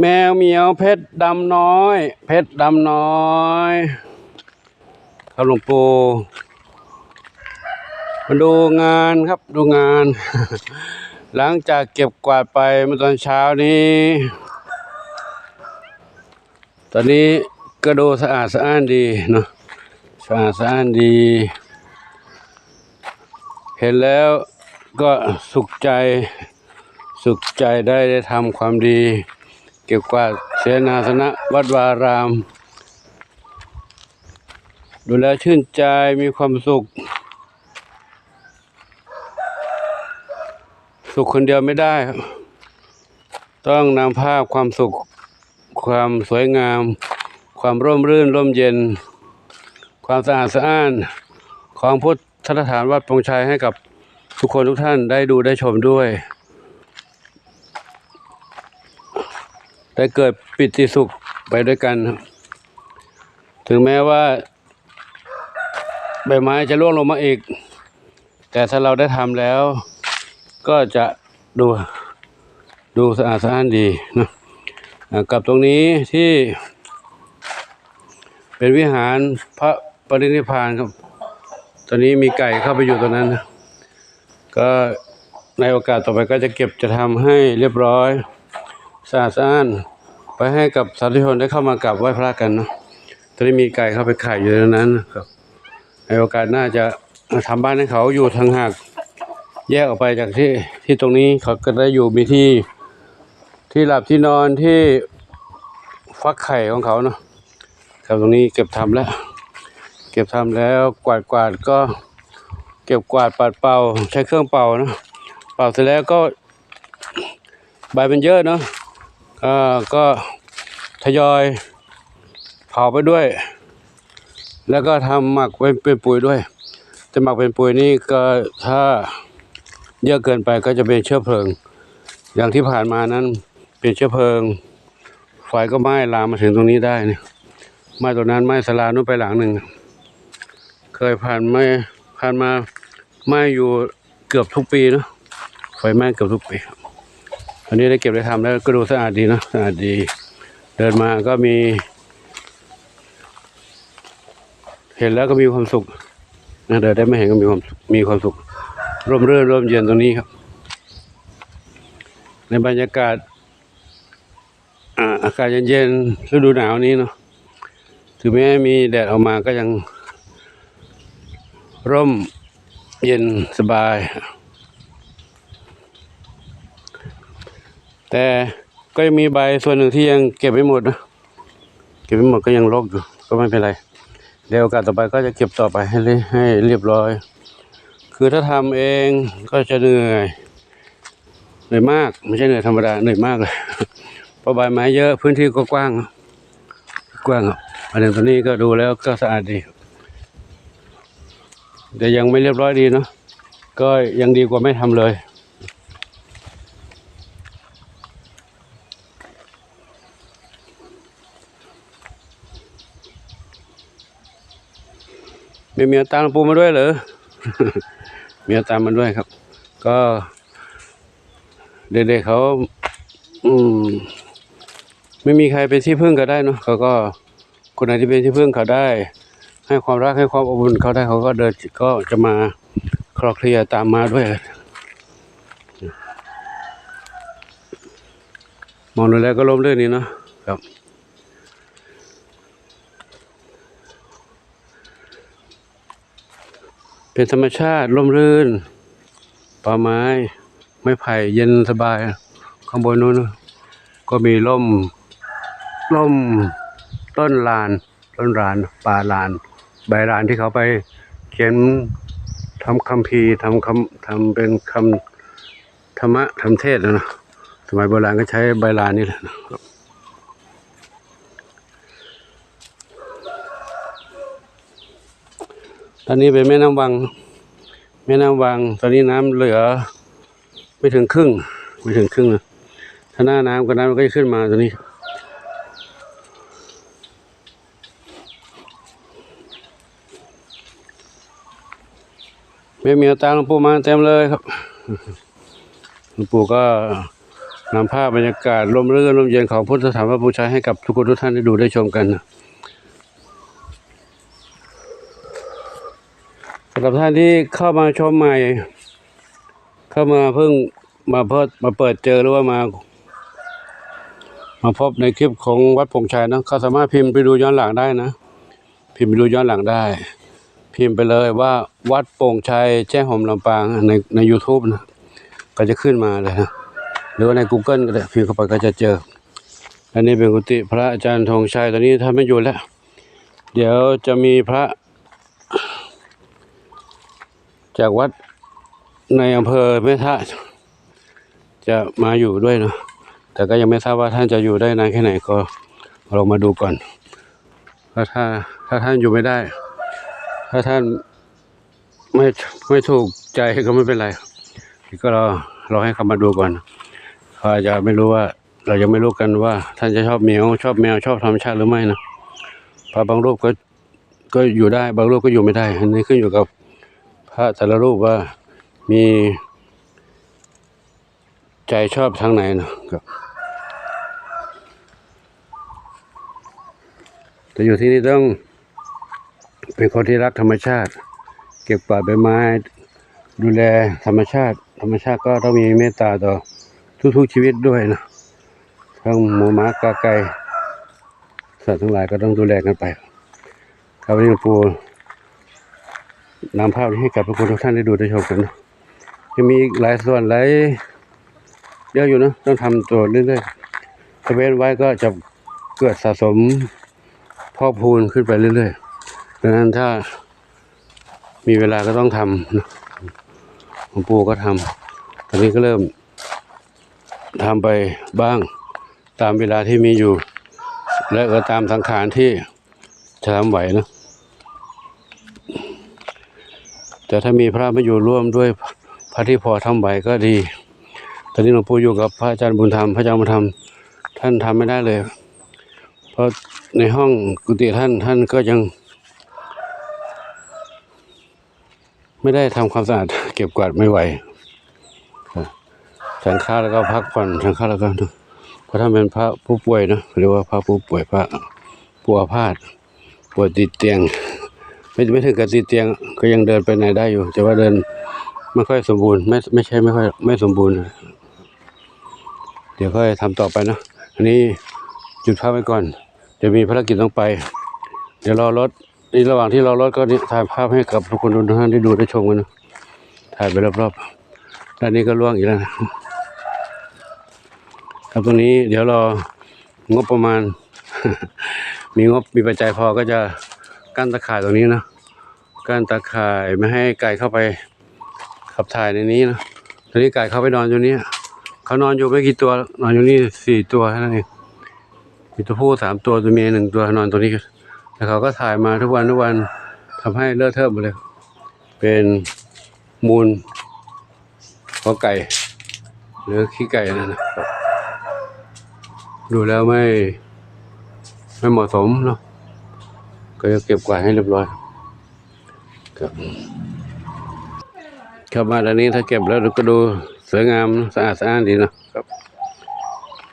แมวเหมียวเพชรดำน้อย เพชรดำน้อยครับหลวงปู่มาดูงานครับดูงาน หลังจากเก็บกวาดไปเมื่อตอนเช้านี้ ตอนนี้ก็ดูสะอาดสะอ้านดีเนาะสะอาดสะอ้านดี เห็นแล้วก็สุขใจ สุขใจได้ได้ทำความดี เกี่ยวกับเสนาสนะวัดวาราม ดูแลชื่นใจมีความสุข สุขคนเดียวไม่ได้ครับต้องนำภาพความสุข ความสวยงาม ความร่มรื่นร่มเย็น ความสะอาดสะอ้านของพุทธสถานวัดปงชัยให้กับทุกคนทุกท่านได้ดูได้ชมด้วย ได้เกิดปิติสุขไปด้วยกันครับถึงแม้ว่าใบไม้จะร่วงลงมาอีก แต่ถ้าเราได้ทำแล้ว ก็จะดูดูสะอาดสะอ้านดีนะกับตรงนี้ที่ เป็นวิหารพระปรินิพพานครับ ตอนนี้มีไก่เข้าไปอยู่ตรงนั้นนะก็ในโอกาสต่อไปก็จะเก็บจะทำให้เรียบร้อยสะอาดสะอ้าน ไปให้กับสาธุชนได้เข้ามากราบไหว้พระกันเนาะตอนนี้มีไก่เข้าไปไข่อยู่ในนั้นนะครับในโอกาสหน้าจะทำบ้านให้เขาอยู่ทางหากแยกออกไปจากที่ที่ตรงนี้เขาก็ได้อยู่มีที่ที่หลับที่นอนที่ฟักไข่ของเขาเนาะครับตรงนี้เก็บทำแล้ว เก็บทำแล้วกวาดกวาดก็เก็บกวาดปัดเป่าใช้เครื่องเป่าเนาะเป่าเสร็จแล้วก็ใบมันเยอะเนาะ อ่าก็ทยอยเผาไปด้วย แล้วก็ทำหมักเป็นปุ๋ยด้วยจะหมักเป็นปุ๋ยนี่ก็ถ้าเยอะเกินไปก็จะเป็นเชื้อเพลิง อย่างที่ผ่านมานั้นเป็นเชื้อเพลิงไฟก็ไหม้ลามมาถึงตรงนี้ได้เนี่ยไหม้ตรงนั้นไหม้สลานู้นไปหลังหนึ่งเคยผ่านไหม้ผ่านมาไหม้อยู่เกือบทุกปีเนอะไฟไหม้เกือบทุกปี อันนี้ได้เก็บได้ทำแล้วก็ดูสะอาดดีเนะสะอาดดี เดินมาก็มี เห็นแล้วก็มีความสุขนะเดินได้ไม่เห็นก็มีความมีความสุข ร่มรื่นร่มเย็นตรงนี้ครับ ในบรรยากาศอาอากาศเย็นๆฤดูหนาวนี้เนาะถึงแม้มีแดดออกมาก็ยังร่มเย็นสบาย แต่ก็ยังมีใบส่วนหนึ่งที่ยังเก็บไม่หมดนะเก็บไม่หมดก็ยังรกอยู่ก็ไม่เป็นไรเดี๋ยวโอกาสต่อไปก็จะเก็บต่อไปให้เรียให้เรียบร้อย คือถ้าทำเองก็จะเหนื่อยเหนื่อยมากไม่ใช่เหนื่อยธรรมดาเหนื่อยมากเลยเพราะใบไม้เยอะพื้นที่ก็กว้างกว้างครับอันนี้ตอนนี้ก็ดูแล้วก็สะอาดดีแต่ยังไม่เรียบร้อยดีเนาะก็ยังดีกว่าไม่ทำเลย ไม่มีเอาตังค์ปูมาด้วยเหรอมีเอาตังค์มาด้วยครับ ก็เด็กๆเขา อืม ไม่มีใครเป็นที่พึ่งเขาได้เนาะเขาก็ คนไหนที่เป็นที่พึ่งเขาได้ ให้ความรักให้ความอบอุ่นเขาได้เขาก็เดินก็จะมาคลอเคลียตามมาด้วยมองดูแล้วก็ล้มเรื่องนี้เนาะครับ เป็นธรรมชาติร่มรื่นป่าไม้ ไม้ไผ่เย็นสบาย ข้างบนนู้นก็มีร่มร่มต้นลาน ต้นลานป่าลาน ใบลานที่เขาไปเขียนทำคัมภีทำคำทำเป็นคำธรรมะทำเทศนะนะสมัยโบราณก็ใช้ใบลานนี่แหละนะครับ ตอนนี้เป็นแม่น้ำวัง แม่น้ำวัง ตอนนี้น้ำเหลือ ไม่ถึงครึ่ง ไม่ถึงครึ่งนะถ้าหน้าน้ำก็น้ำมันก็จะขึ้นมาตอนนี้ไม่มีเอาตังหลวงปู่มาเต็มเลยครับหลวงปู่ก็นำภาพบรรยากาศลมรื่นลมเย็นของพุทธสถานพระบูชาให้กับทุกคนทุกท่านได้ดูได้ชมกันนะำหรับท่านที่เข้ามาชมใหม่ เข้ามาเพิ่งมาเพิ่มาเปิดเจอหรือว่ามา มาพบในคลิปของวัดพงชัยนะเขาสามารถพิมพ์ไปดูย้อนหลังได้นะ พิมพ์ไปดูย้อนหลังได้ พิมพ์ไปเลยว่าวัดโป่งชัยแจ้งหอมลำปางในใน YouTube นะก็จะขึ้นมาเลยนะหรือว่าใน Google ก็ได้พิมพ์เข้าไปก็จะเจอ อันนี้เป็นกุฏิพระอาจารย์ธงชัยตอนนี้ท่านไม่อยู่แล้ว เดี๋ยวจะมีพระ จากวัดในอำเภอแม่ทะจะมาอยู่ด้วยเนาะแต่ก็ยังไม่ทราบว่าท่านจะอยู่ได้นานแค่ไหนก็ลองมาดูก่อนถ้าถ้าถ้าท่านอยู่ไม่ได้ ถ้าท่านไม่ไม่ถูกใจก็ไม่เป็นไรก็รอรอให้เขามาดูก่อนเขาอาจจะไม่รู้ว่า เรายังไม่รู้กันว่า ท่านจะชอบเหมียวชอบแมวชอบธรรมชาติหรือไม่นะพราะบางรูปก็ก็อยู่ได้ บางรูปก็อยู่ไม่ได้ อันนี้ขึ้นอยู่กับ พระแต่ละรูปว่ามีใจชอบทางไหนนะครับแต่อยู่ที่นี่ต้องเป็นคนที่รักธรรมชาติ เก็บกวาใบไม้ ดูแลธรรมชาติ ธรรมชาติก็ต้องมีเมตตาต่อทุกๆชีวิตด้วยนะทั้งหมูหมากาไก่สัตว์ทั้งหลายก็ต้องดูแลกันไปครับวันนี้หลวงปู่ นำภาพนี้ให้กับทุกคนทุกท่านได้ดูได้ชมกันนะยังมีอีกหลายส่วนหลายเยอะอยู่นะต้องทำตัวเรื่อยๆถ้าเว้นไว้ก็จะเกิดสะสมพอกพูนขึ้นไปเรื่อยๆดังนั้นถ้ามีเวลาก็ต้องทำนะหลวงปู่ก็ทำตอนนี้ก็เริ่มทำไปบ้างตามเวลาที่มีอยู่ และก็ตามสังขารที่จะทำไหวนะ แต่ถ้ามีพระมาอยู่ร่วมด้วยพระที่พอทำไหวก็ดี ตอนนี้หลวงปู่อยู่กับพระอาจารย์บุญธรรม พระอาจารย์บุญธรรมท่านทำไม่ได้เลย เพราะในห้องกุฏิท่านท่านก็ยัง ไม่ได้ทำความสะอาดเก็บกวาดไม่ไหวฉันข้าแล้วก็พักผ่อนฉันข้าแล้วก็เพราะท่านเป็นพระผู้ป่วยนะเรียกว่าพระผู้ป่วยพระผู้อาพาธป่วยติดเตียง ไม่ไม่ถึงกับติดเตียงก็ยังเดินไปไหนได้อยู่ แต่ว่าเดินไม่ค่อยสมบูรณ์ไม่ไม่ใช่ไม่ค่อยไม่สมบูรณ์ เดี๋ยวค่อยทำต่อไปนะอันนี้หยุดพักไว้ก่อน เดี๋ยวมีภารกิจต้องไป เดี๋ยวรอรถในระหว่างที่รอรถก็นี่ถ่ายภาพให้กับทุกคนทุกท่านได้ดูได้ชมกันนะถ่ายไปรอบๆด้านนี้ก็ล่วงอีกแล้วนะครับตรงนี้เดี๋ยวรองบประมาณ มีงบมีปัจจัยพอก็จะ กั้นตะข่ายตรงนี้นะกั้นตะข่ายไม่ให้ไก่เข้าไปขับถ่ายในนี้นะตอนนี้ไก่เข้าไปนอนอยู่นี้เขานอนอยู่ไม่กี่ตัวนอนอยู่นี่สี่ตัวเท่านั้นเองมีตัวผู้สามตัวตัวเมียหนึ่งตัวนอนตัวนี้แล้วเขาก็ถ่ายมาทุกวันทุกวันทำให้เลอะเทอะหมดเลย เป็นมูลของไก่หรือขี้ไก่นั่นนะดูแล้วไม่ไม่เหมาะสมเนาะ ก็จะเก็บกวาดให้เรียบร้อยครับเข้ามาตอนนี้ถ้าเก็บแล้วก็ดูสวยงามสะอาดสะอ้านดีนะครับ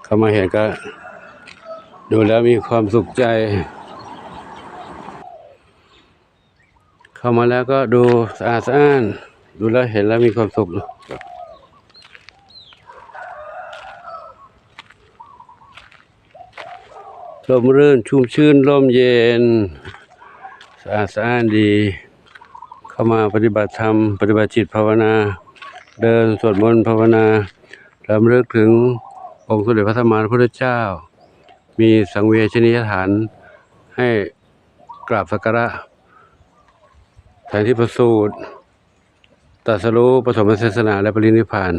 เข้ามาเห็นก็ ดูแล้วมีความสุขใจ เข้ามาแล้วก็ดูสะอาดสะอ้านดูแล้วเห็นแล้วมีความสุขนะครับลมรื่นชุ่มชื่นลมเย็น สะอาดสะอ้านดี เข้ามาปฏิบัติธรรม ปฏิบัติจิตภาวนา เดินสวดมนต์ภาวนาลำลึกถึงองค์สมเด็จพระสัมมาสัมพุทธเจ้า มีสังเวชนียฐานให้กราบสักการะแทนที่ประสูตรตัสรู้ปฐมเทศนาและปรินิพาน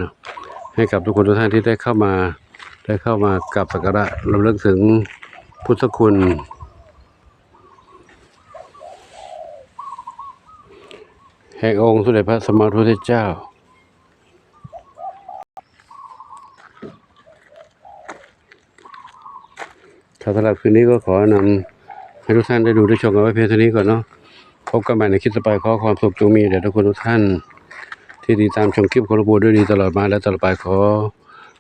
ให้กับทุกคนทุกท่านที่ได้เข้ามา ได้เข้ามากราบสักการะรำลึกถึงพุทธคุณ แห่งองค์สุเด็จพระสมมาสัมทธเจ้า ถ้าสำหรับคืนนี้ก็ขอนำให้ทุกท่านได้ดูได้ชมกันไว้เพียงเท่านี้ก่อนเนาะ พบกันใหม่ในคลิปต่อไปขอความสุขจงมีแด่ทุกคนทุกท่าน ที่ติดตามชมคลิปของหลวงปู่ด้วยดีตลอดมาและตลอดไปขอ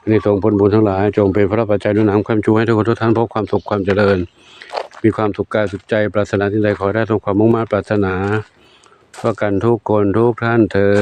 ในทรงผลบุญทั้งหลาย จงเป็นพระประจัยด้วยน้ำความช่วยให้ทุกคนทุกท่านพบความสุขความเจริญ มีความสุขกายสุขใจปรารถนาที่ใดขอได้ทรงความมุ่งมั่นปรารถนา ประกันทุกคนทุกท่านเธอ